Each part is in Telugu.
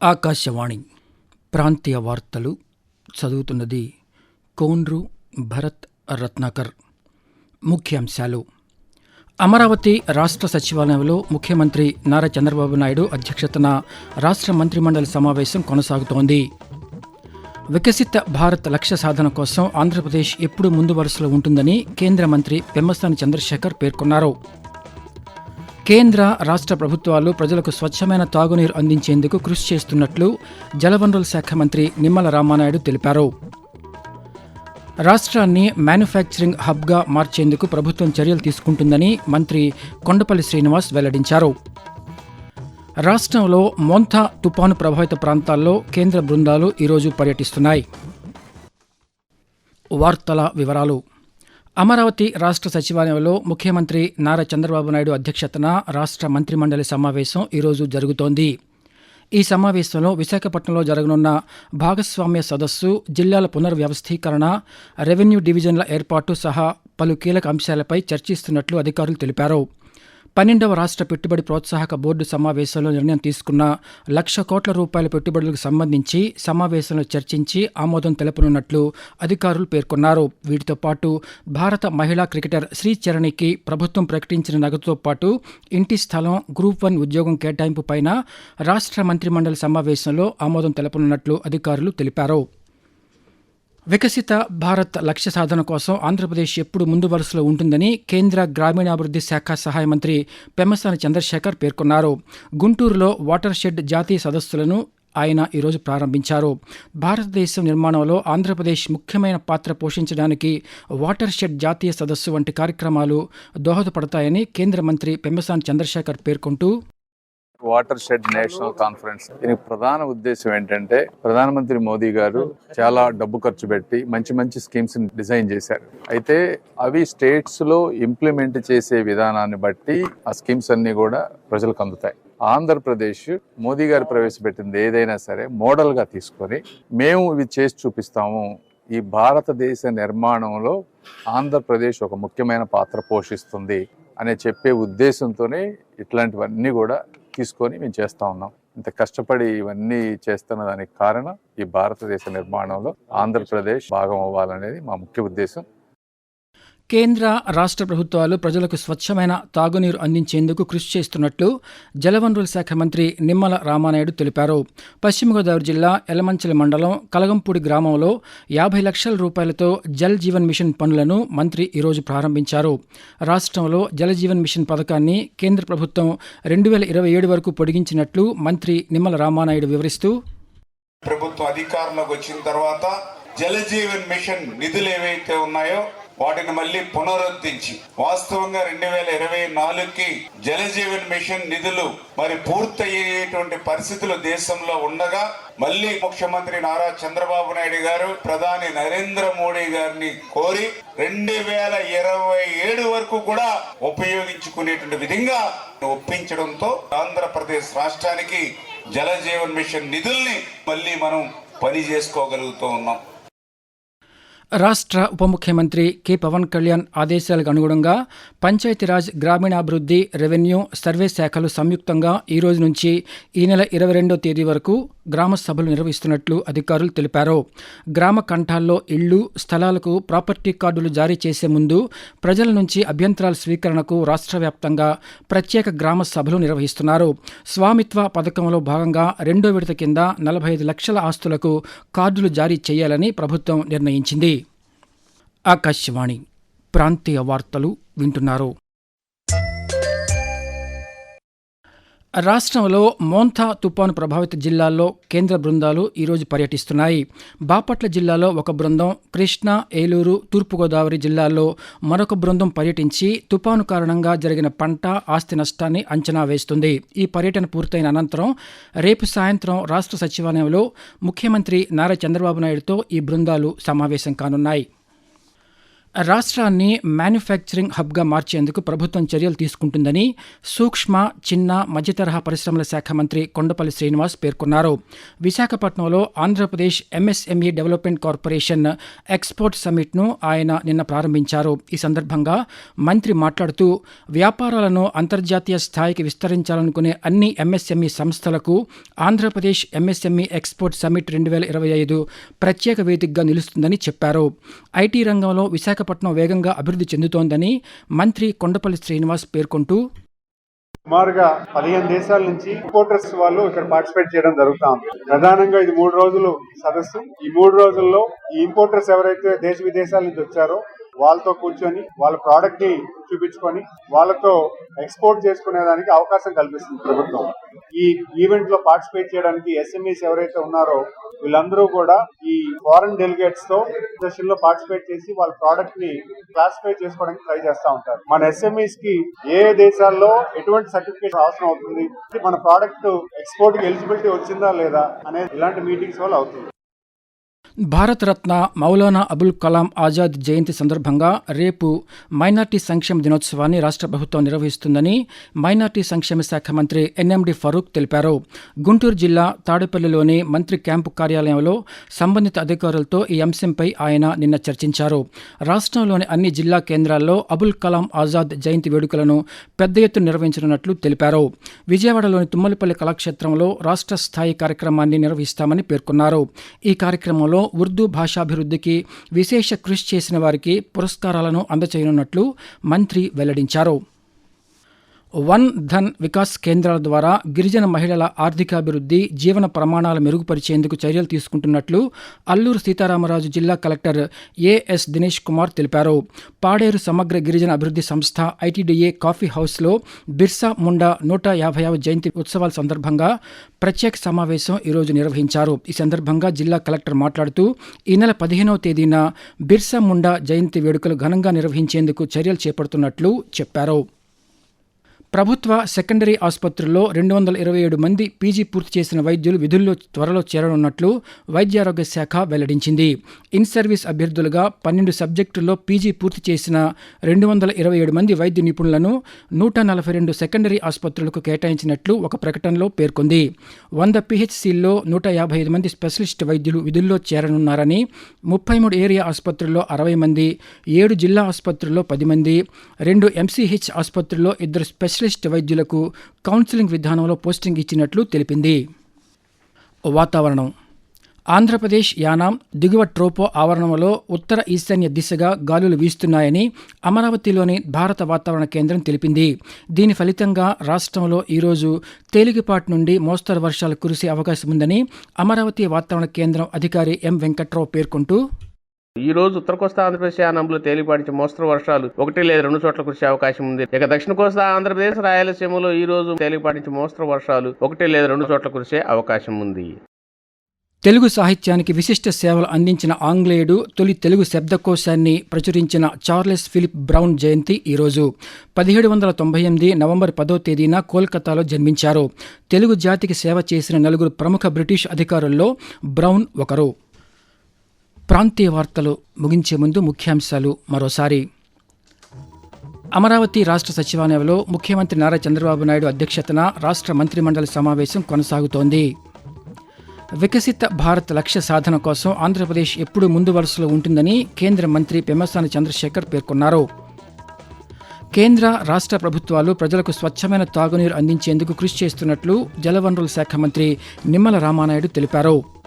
ఆకాశవాణి ప్రాంతీయ వార్తలు చదువుతున్నది కోన్రు భరత్ రత్నాకర్. ముఖ్యాంశాలు. అమరావతి రాష్ట్ర సచివాలయంలో ముఖ్యమంత్రి నారా చంద్రబాబు నాయుడు అధ్యక్షతన రాష్ట్ర మంత్రిమండలి సమావేశం కొనసాగుతోంది. వికసిత భారత్ లక్ష్య సాధన కోసం ఆంధ్రప్రదేశ్ ఎప్పుడు ముందు వరుసలో ఉంటుందని కేంద్ర మంత్రి పెమ్మసాని చంద్రశేఖర్ పేర్కొన్నారు. కేంద్ర రాష్ట్ర ప్రభుత్వాలు ప్రజలకు స్వచ్ఛమైన తాగునీరు అందించేందుకు కృషి చేస్తున్నట్లు జలవనరుల శాఖ మంత్రి నిమ్మల రామానాయుడు తెలిపారు. రాష్ట్రాన్ని మ్యానుఫ్యాక్చరింగ్ హబ్గా మార్చేందుకు ప్రభుత్వం చర్యలు తీసుకుంటుందని మంత్రి కొండపల్లి శ్రీనివాస్ వెల్లడించారు. రాష్ట్రంలో మోంథా తుపాను ప్రభావిత ప్రాంతాల్లో కేంద్ర బృందాలు ఈరోజు పర్యటిస్తున్నాయి. వార్తల వివరాలు అమరావతి రాష్ట్ర సచివాలయంలో ముఖ్యమంత్రి నారా చంద్రబాబు నాయుడు అధ్యక్షతన రాష్ట్ర మంత్రిమండలి సమావేశం ఈరోజు జరుగుతోంది. ఈ సమావేశంలో విశాఖపట్నంలో జరగనున్న భాగస్వామ్య సదస్సు జిల్లాల పునర్వ్యవస్థీకరణ రెవెన్యూ డివిజన్ల ఏర్పాటు సహా పలు కీలక అంశాలపై చర్చిస్తున్నట్లు అధికారులు తెలిపారు. పన్నెండవ రాష్ట్ర పెట్టుబడి ప్రోత్సాహక బోర్డు సమావేశంలో నిర్ణయం తీసుకున్న లక్ష కోట్ల రూపాయల పెట్టుబడులకు సంబంధించి సమావేశంలో చర్చించి ఆమోదం తెలపనున్నట్లు అధికారులు పేర్కొన్నారు. వీటితో పాటు భారత మహిళా క్రికెటర్ శ్రీచరణికి ప్రభుత్వం ప్రకటించిన నగదుతో పాటు ఇంటి స్థలం గ్రూప్ వన్ ఉద్యోగం కేటాయింపు పైన రాష్ట్ర మంత్రిమండలి సమావేశంలో ఆమోదం తెలపనున్నట్లు అధికారులు తెలిపారు. వికసిత భారత్ లక్ష్య సాధన కోసం ఆంధ్రప్రదేశ్ ఎప్పుడు ముందు వరుసలో ఉంటుందని కేంద్ర గ్రామీణాభివృద్ధి శాఖ సహాయ మంత్రి పెమ్మసాని చంద్రశేఖర్ పేర్కొన్నారు. గుంటూరులో వాటర్ షెడ్ జాతీయ సదస్సులను ఆయన ఈరోజు ప్రారంభించారు. భారతదేశం నిర్మాణంలో ఆంధ్రప్రదేశ్ ముఖ్యమైన పాత్ర పోషించడానికి వాటర్ షెడ్ జాతీయ సదస్సు వంటి కార్యక్రమాలు దోహదపడతాయని కేంద్ర మంత్రి పెమ్మసాని చంద్రశేఖర్ పేర్కొంటూ వాటర్ షెడ్ నేషనల్ కాన్ఫరెన్స్. దీనికి ప్రధాన ఉద్దేశం ఏంటంటే ప్రధానమంత్రి మోదీ గారు చాలా డబ్బు ఖర్చు పెట్టి మంచి మంచి స్కీమ్స్ డిజైన్ చేశారు. అయితే అవి స్టేట్స్లో ఇంప్లిమెంట్ చేసే విధానాన్ని బట్టి ఆ స్కీమ్స్ అన్ని కూడా ప్రజలకు అందుతాయి. ఆంధ్రప్రదేశ్ మోదీ గారు ప్రవేశపెట్టింది ఏదైనా సరే మోడల్గా తీసుకొని మేము ఇవి చేసి చూపిస్తాము. ఈ భారతదేశ నిర్మాణంలో ఆంధ్రప్రదేశ్ ఒక ముఖ్యమైన పాత్ర పోషిస్తుంది అనే చెప్పే ఉద్దేశంతోనే ఇట్లాంటివన్నీ కూడా తీసుకొని మేము చేస్తూ ఉన్నాం. ఇంత కష్టపడి ఇవన్నీ చేస్తున్న దానికి కారణం ఈ భారతదేశ నిర్మాణంలో ఆంధ్రప్రదేశ్ భాగం అవ్వాలనేది మా ముఖ్య ఉద్దేశం. కేంద్ర రాష్ట్ర ప్రభుత్వాలు ప్రజలకు స్వచ్ఛమైన తాగునీరు అందించేందుకు కృషి చేస్తున్నట్లు జలవనరుల శాఖ మంత్రి నిమ్మల రామానాయుడు తెలిపారు. పశ్చిమ గోదావరి జిల్లా ఎలమంచల మండలం కలగంపూడి గ్రామంలో యాభై లక్షల రూపాయలతో జల్ జీవన్ మిషన్ పనులను మంత్రి ఈరోజు ప్రారంభించారు. రాష్ట్రంలో జల జీవన్ మిషన్ పథకాన్ని కేంద్ర ప్రభుత్వం రెండు వేల ఇరవై ఏడు వరకు పొడిగించినట్లు మంత్రి నిమ్మల రామానాయుడు వివరిస్తూ ప్రభుత్వం అధికారంలోకి వచ్చిన తర్వాత జలజీవన్ మిషన్ నిధులు ఏవైతే ఉన్నాయో వాటిని మళ్ళీ పునరుద్ధరించి వాస్తవంగా రెండు వేల ఇరవై నాలుగుకి జలజీవన్ మిషన్ నిధులు మరి పూర్తయ్యేటువంటి పరిస్థితులు దేశంలో ఉండగా మళ్ళీ ముఖ్యమంత్రి నారా చంద్రబాబు నాయుడు గారు ప్రధాని నరేంద్ర మోడీ గారిని కోరి రెండు వేల ఇరవై ఏడు వరకు కూడా ఉపయోగించుకునేటువంటి విధంగా ఒప్పించడంతో ఆంధ్రప్రదేశ్ రాష్ట్రానికి జలజీవన్ మిషన్ నిధుల్ని మళ్ళీ మనం పని చేసుకోగలుగుతూ ఉన్నాం. రాష్ట్ర ఉప ముఖ్యమంత్రి కె. పవన్ కళ్యాణ్ ఆదేశాలకు అనుగుణంగా పంచాయతీరాజ్ గ్రామీణాభివృద్ధి రెవెన్యూ సర్వే శాఖలు సంయుక్తంగా ఈ రోజు నుంచి ఈ నెల ఇరవై రెండో తేదీ వరకు గ్రామ సభలు నిర్వహిస్తున్నట్లు అధికారులు తెలిపారు. గ్రామ కంఠాల్లో ఇళ్ళు స్థలాలకు ప్రాపర్టీ కార్డులు జారీ చేసే ముందు ప్రజల నుంచి అభ్యంతరాల స్వీకరణకు రాష్ట్ర వ్యాప్తంగా ప్రత్యేక గ్రామ సభలు నిర్వహిస్తున్నారు. స్వామిత్వ పథకంలో భాగంగా రెండో విడత కింద నలభై ఐదు లక్షల ఆస్తులకు కార్డులు జారీ చేయాలని ప్రభుత్వం నిర్ణయించింది. ఆకాశవాణి ప్రాంతీయ వార్తలు వింటున్నారు. రాష్ట్రంలో మోంథా తుపాను ప్రభావిత జిల్లాల్లో కేంద్ర బృందాలు ఈరోజు పర్యటిస్తున్నాయి. బాపట్ల జిల్లాలో ఒక బృందం కృష్ణా ఏలూరు తూర్పుగోదావరి జిల్లాల్లో మరొక బృందం పర్యటించి తుపాను కారణంగా జరిగిన పంట ఆస్తి నష్టాన్ని అంచనా వేస్తుంది. ఈ పర్యటన పూర్తయిన అనంతరం రేపు సాయంత్రం రాష్ట్ర సచివాలయంలో ముఖ్యమంత్రి నారా చంద్రబాబు నాయుడుతో ఈ బృందాలు సమావేశం కానున్నాయి. రాష్ట్రాన్ని మ్యానుఫ్యాక్చరింగ్ హబ్గా మార్చేందుకు ప్రభుత్వం చర్యలు తీసుకుంటుందని సూక్ష్మ చిన్న మధ్యతరహా పరిశ్రమల శాఖ మంత్రి కొండపల్లి శ్రీనివాస్ పేర్కొన్నారు. విశాఖపట్నంలో Andhra Pradesh MSME development corporation export సమ్మిట్ను ఆయన నిన్న ప్రారంభించారు. ఈ సందర్భంగా మంత్రి మాట్లాడుతూ వ్యాపారాలను అంతర్జాతీయ స్థాయికి విస్తరించాలనుకునే అన్ని ఎంఎస్ఎంఈ సంస్థలకు ఆంధ్రప్రదేశ్ ఎంఎస్ఎంఈ ఎక్స్పోర్ట్ సమ్మిట్ రెండు వేల ఇరవై ఐదు ప్రత్యేక వేదికగా నిలుస్తుందని చెప్పారు. ఐటీ రంగంలో విశాఖ విశాఖపట్నం వేగంగా అభివృద్ధి చెందుతోందని మంత్రి కొండపల్లి శ్రీనివాస్ పేర్కొంటూ సుమారుగా పదిహేను దేశాల నుంచి ఇంపోర్టర్స్ వాళ్ళు ఇక్కడ పార్టిసిపేట్ చేయడం జరుగుతా ఉంది. ప్రధానంగా ఇది మూడు రోజులు సదస్సు. ఈ మూడు రోజుల్లో ఈ ఇంపోర్టర్స్ ఎవరైతే దేశ విదేశాల నుంచి వచ్చారో వాళ్ళతో కూర్చొని వాళ్ళ ప్రోడక్ట్ని చూపించుకొని వాళ్ళతో ఎక్స్పోర్ట్ చేసుకునే దానికి అవకాశం కల్పిస్తుంది ప్రభుత్వం. ఈ ఈవెంట్లో పార్టిసిపేట్ చేయడానికి ఎస్ఎంఈస్ ఎవరైతే ఉన్నారో వీళ్ళందరూ కూడా ఈ ఫారెన్ డెలిగేట్స్తో సెషన్లో పార్టిసిపేట్ చేసి వాళ్ళ ప్రోడక్ట్ని క్లాసిఫై చేసుకోవడానికి ట్రై చేస్తా ఉంటారు. మన ఎస్ఎంఈస్కి ఏ దేశాల్లో ఎటువంటి సర్టిఫికేషన్ అవసరం అవుతుంది? మన ప్రోడక్ట్ ఎక్స్పోర్ట్కి ఎలిజిబిలిటీ వచ్చిందా లేదా అనేది ఇలాంటి మీటింగ్స్ వల్ల అవుతుంది. భారతరత్న మౌలానా అబుల్ కలాం ఆజాద్ జయంతి సందర్భంగా రేపు మైనార్టీ సంక్షేమ దినోత్సవాన్ని రాష్ట్ర ప్రభుత్వం నిర్వహిస్తుందని మైనార్టీ సంక్షేమ శాఖ మంత్రి ఎన్ఎండి ఫరూక్ తెలిపారు. గుంటూరు జిల్లా తాడేపల్లిలోని మంత్రి క్యాంపు కార్యాలయంలో సంబంధిత అధికారులతో ఈ అంశంపై ఆయన నిన్న చర్చించారు. రాష్ట్రంలోని అన్ని జిల్లా కేంద్రాల్లో అబుల్ కలాం ఆజాద్ జయంతి వేడుకలను పెద్ద ఎత్తున నిర్వహించనున్నట్లు తెలిపారు. విజయవాడలోని తుమ్మలపల్లి కళాక్షేత్రంలో రాష్ట్ర స్థాయి కార్యక్రమాన్ని నిర్వహిస్తామని పేర్కొన్నారు. ఈ కార్యక్రమంలో ఉర్దూ భాషాభివృద్ధికి విశేష కృషి చేసిన వారికి పురస్కారాలను అందచేయనున్నట్లు మంత్రి వెల్లడించారు. వన్ ధన్ వికాస్ కేంద్రాల ద్వారా గిరిజన మహిళల ఆర్థికాభివృద్ధి జీవన ప్రమాణాలు మెరుగుపరిచేందుకు చర్యలు తీసుకుంటున్నట్లు అల్లూరు సీతారామరాజు జిల్లా కలెక్టర్ ఏఎస్ దినేష్ కుమార్ తెలిపారు. పాడేరు సమగ్ర గిరిజన అభివృద్ధి సంస్థ ఐటీడీఏ కాఫీ హౌస్లో బిర్సా ముండా నూట యాభైవ జయంతి ఉత్సవాల సందర్భంగా ప్రత్యేక సమావేశం ఈరోజు నిర్వహించారు. ఈ సందర్భంగా జిల్లా కలెక్టర్ మాట్లాడుతూ ఈ నెల పదిహేనవ తేదీన బిర్సా ముండా జయంతి వేడుకలు ఘనంగా నిర్వహించేందుకు చర్యలు చేపడుతున్నట్లు చెప్పారు. ప్రభుత్వ సెకండరీ ఆసుపత్రుల్లో రెండు వందల ఇరవై ఏడు మంది పీజీ పూర్తి చేసిన వైద్యులు విధుల్లో త్వరలో చేరనున్నట్లు వైద్యారోగ్య శాఖ వెల్లడించింది. ఇన్ సర్వీస్ అభ్యర్థులుగా పన్నెండు సబ్జెక్టుల్లో పీజీ పూర్తి చేసిన రెండు వందల ఇరవై ఏడు మంది వైద్య నిపుణులను నూట నలభై రెండు సెకండరీ ఆసుపత్రులకు కేటాయించినట్లు ఒక ప్రకటనలో పేర్కొంది. వంద పిహెచ్సిల్లో నూట యాభై ఐదు మంది స్పెషలిస్ట్ వైద్యులు విధుల్లో చేరనున్నారని ముప్పై మూడు ఏరియా ఆసుపత్రుల్లో అరవై మంది ఏడు జిల్లా ఆసుపత్రుల్లో పది మంది రెండు ఎంసీహెచ్ ఆసుపత్రుల్లో ఇద్దరు స్పెషల్ స్పెషలిస్ట్ వైద్యులకు కౌన్సిలింగ్ విధానంలో పోస్టింగ్ ఇచ్చినట్లు తెలిపింది. వాతావరణం. ఆంధ్రప్రదేశ్ యానాం దిగువ ట్రోపో ఆవరణంలో ఉత్తర ఈశాన్య దిశగా గాలులు వీస్తున్నాయని అమరావతిలోని భారత వాతావరణ కేంద్రం తెలిపింది. దీని ఫలితంగా రాష్ట్రంలో ఈరోజు తేలికపాటి నుండి మోస్తరు వర్షాలు కురిసే అవకాశం ఉందని అమరావతి వాతావరణ కేంద్రం అధికారి ఎం వెంకట్రావు పేర్కొంటూ ఈ రోజు ఉత్తర కోస్తా ఆంధ్రప్రదేశ్ యానంలో తేలిపాటి మోస్తరు వర్షాలు. ఒకటి లేదా రెండు చోట్ల కురిసే అవకాశం ఉంది. ఇక దక్షిణ కోస్తా ఆంధ్రప్రదేశ్ రాయలసీమలో ఈ రోజు తేలిపాటి మోస్తరు వర్షాలు. ఒకటి లేదా రెండు చోట్ల కురిసే అవకాశం ఉంది. తెలుగు సాహిత్యానికి విశిష్ట సేవలు అందించిన ఆంగ్లేయుడు తొలి తెలుగు శబ్దకోశాన్ని ప్రచురించిన చార్లెస్ ఫిలిప్ బ్రౌన్ జయంతి ఈరోజు పదిహేడు వందల తొంభై ఎనిమిది నవంబర్ పదో తేదీన కోల్కతాలో జన్మించారు. తెలుగు జాతికి సేవ చేసిన నలుగురు ప్రముఖ బ్రిటిష్ అధికారుల్లో బ్రౌన్ ఒకరు. ప్రాంతీయ వార్తలు ముగించే ముందు ముఖ్యాంశాలు మరోసారి. అమరావతి రాష్ట్ర సచివాలయంలో ముఖ్యమంత్రి నారా చంద్రబాబు నాయుడు అధ్యక్షతన రాష్ట్ర మంత్రిమండలి సమావేశం కొనసాగుతోంది. వికసిత భారత్ లక్ష్య సాధన కోసం ఆంధ్రప్రదేశ్ ఎప్పుడూ ముందు వరుసలో ఉంటుందని కేంద్ర మంత్రి పెమ్మసాని చంద్రశేఖర్ పేర్కొన్నారు. కేంద్ర రాష్ట్ర ప్రభుత్వాలు ప్రజలకు స్వచ్ఛమైన తాగునీరు అందించేందుకు కృషి చేస్తున్నట్లు జలవనరుల శాఖ మంత్రి నిమ్మల రామానాయుడు తెలిపారు.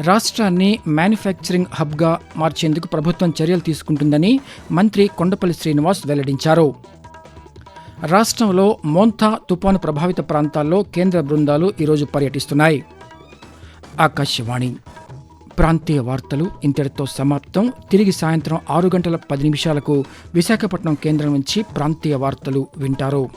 రాష్ట్రాన్ని మ్యానుఫ్యాక్చరింగ్ హబ్గా మార్చేందుకు ప్రభుత్వం చర్యలు తీసుకుంటుందని మంత్రి కొండపల్లి శ్రీనివాస్ వెల్లడించారు. రాష్ట్రంలో మోంతా తుపాను ప్రభావిత ప్రాంతాల్లో కేంద్ర బృందాలు ఈరోజు పర్యటిస్తున్నాయి. ఆకాశవాణి ప్రాంతీయ వార్తలు ఇంతటితో సమాప్తం. తిరిగి సాయంత్రం ఆరు గంటల పది నిమిషాలకు విశాఖపట్నం కేంద్రం నుంచి ప్రాంతీయ వార్తలు వింటారు.